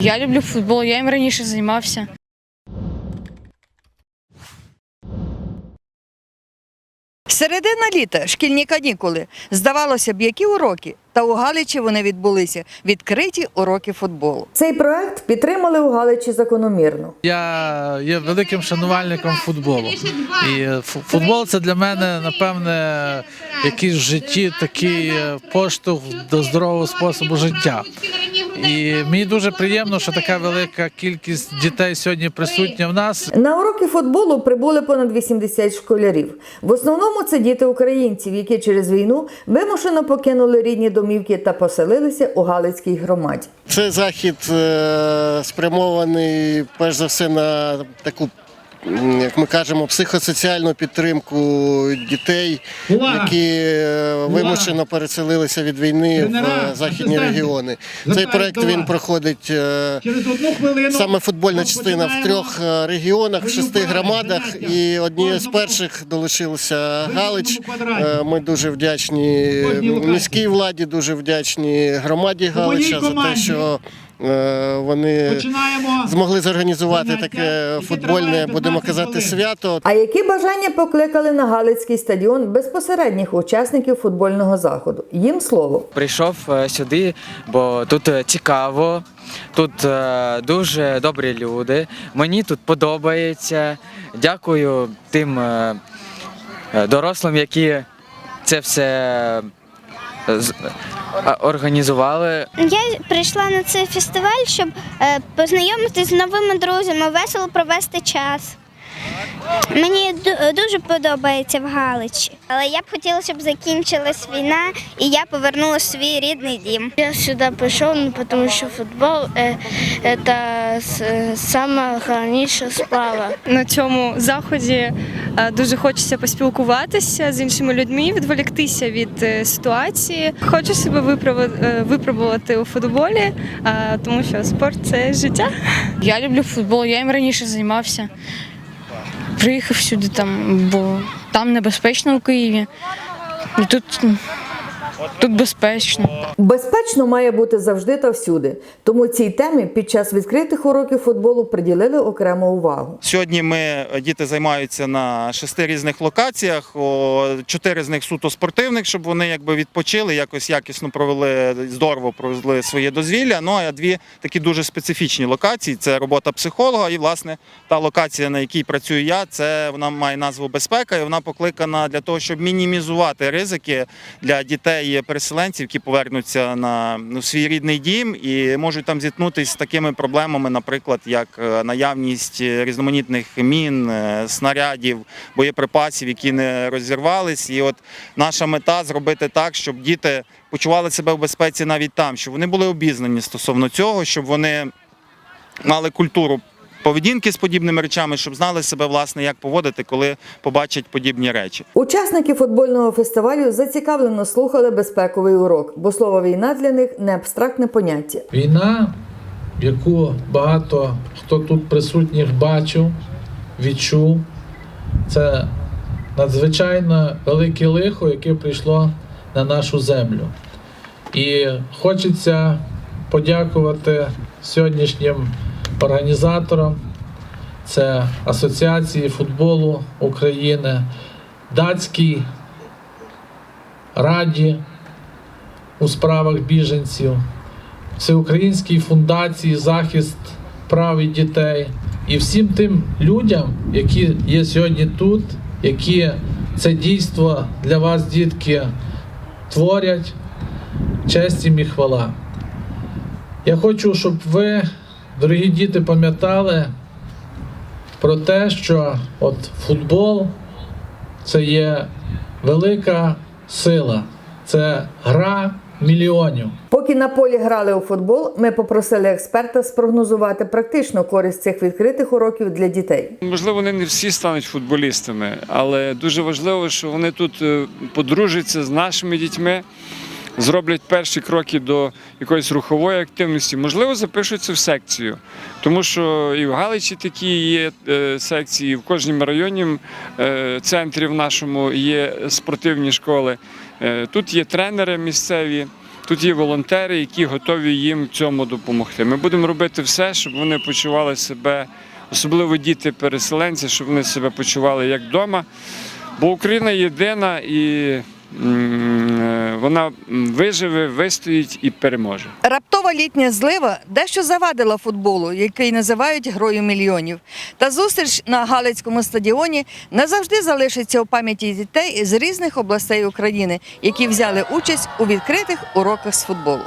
Я люблю футбол, я їм раніше займався. Середина літа, шкільні канікули. Здавалося б, які уроки? Та у Галичі вони відбулися відкриті уроки футболу. Цей проект підтримали у Галичі закономірно. Я є великим шанувальником футболу. І футбол це для мене, напевне, якийсь в житті такий е, поштовх до здорового способу життя. І мені дуже приємно, що така велика кількість дітей сьогодні присутня в нас. На уроки футболу прибули понад 80 школярів. В основному це діти українців, які через війну вимушено покинули рідні домівки та поселилися у Галицькій громаді. Це захід е, спрямований перш за все на таку, як ми кажемо, психосоціальну підтримку дітей, які е, вимушено переселилися від війни в західні регіони. Цей проект він проходить е, Через одну хвилину саме футбольна частина в трьох е, регіонах, в шести громадах. І однією з перших долучилася Галич. Ми дуже вдячні міській владі, дуже вдячні громаді Галича за те, що вони починаємо. змогли зорганізувати заняття, таке футбольне, будемо казати, свято. А які бажання покликали на Галицький стадіон безпосередніх учасників футбольного заходу? Їм слово. Прийшов е, сюди, бо тут е, цікаво, тут е, дуже добрі люди. Мені тут подобається. Дякую тим е, е, дорослим, які це все е, е, організували. Я прийшла на цей фестиваль, щоб е, познайомитися з новими друзями, весело провести час. Мені дуже подобається в Галичі. Але я б хотіла, щоб закінчилась війна і я повернулася в свій рідний дім. Я сюда пришел, ну, потому что футбол э, это с- самая головніша справа. на цьому заході е, дуже хочеться поспілкуватися з іншими людьми, відволіктися від е, ситуації. Хочу себе е, випробувати у футболі, е, тому що спорт це життя. Я люблю футбол, я їм раніше займався. Приїхав сюди там, бо там небезпечно у Києві. І тут, тут безпечно. Безпечно має бути завжди та всюди. Тому цій темі під час відкритих уроків футболу приділили окрему увагу. Сьогодні ми е, діти займаються на шести різних локаціях, чотири з них суто спортивних, щоб вони якби відпочили, якось якісно провели здорово провели своє дозвілля. Ну а дві такі дуже специфічні локації це робота психолога. І власне та локація, на якій працюю я, це вона має назву безпека, і вона покликана для того, щоб мінімізувати ризики для дітей-переселенців, які повернуться на ну, свій рідний дім і можуть там зіткнутися з такими проблемами, наприклад, як е, наявність різноманітних мін, е, снарядів, боєприпасів, які не розірвались. І от наша мета зробити так, щоб діти почували себе в безпеці навіть там, щоб вони були обізнані стосовно цього, щоб вони мали культуру. Поведінки з подібними речами, щоб знали себе власне, як поводити, коли побачать подібні речі. Учасники футбольного фестивалю зацікавлено слухали безпековий урок, бо слово війна для них не абстрактне поняття. Війна, яку багато хто тут присутніх бачив, відчув, це надзвичайно велике лихо, яке прийшло на нашу землю. І хочеться подякувати сьогоднішнім організаторам. Це Асоціації футболу України, Датській Раді у справах біженців, Всеукраїнській фундації захист прав і дітей і всім тим людям, які є сьогодні тут, які це дійство для вас, дітки, творять. Честь їм і хвала. Я хочу, щоб ви, дорогі діти, пам'ятали про те, що от футбол це є велика сила, це гра мільйонів. Поки на полі грали у футбол, ми попросили експерта спрогнозувати практичну користь цих відкритих уроків для дітей. Можливо, вони не всі стануть футболістами, але дуже важливо, що вони тут е, подружаться з нашими дітьми, зроблять перші кроки до якоїсь рухової активності. Можливо, запишуться в секцію, тому що і в Галичі такі є е, секції, і в кожному районі е, центрі в нашому є спортивні школи. Е, Тут є тренери місцеві. Тут є волонтери, які готові їм в цьому допомогти. Ми будемо робити все, щоб вони почували себе, особливо діти-переселенці, щоб вони себе почували як вдома. Бо Україна єдина і вона виживе, вистоїть і переможе. Раптова літня злива дещо завадила футболу, який називають грою мільйонів. Та зустріч на Галицькому стадіоні назавжди залишиться у пам'яті дітей з різних областей України, які взяли участь у відкритих уроках з футболу.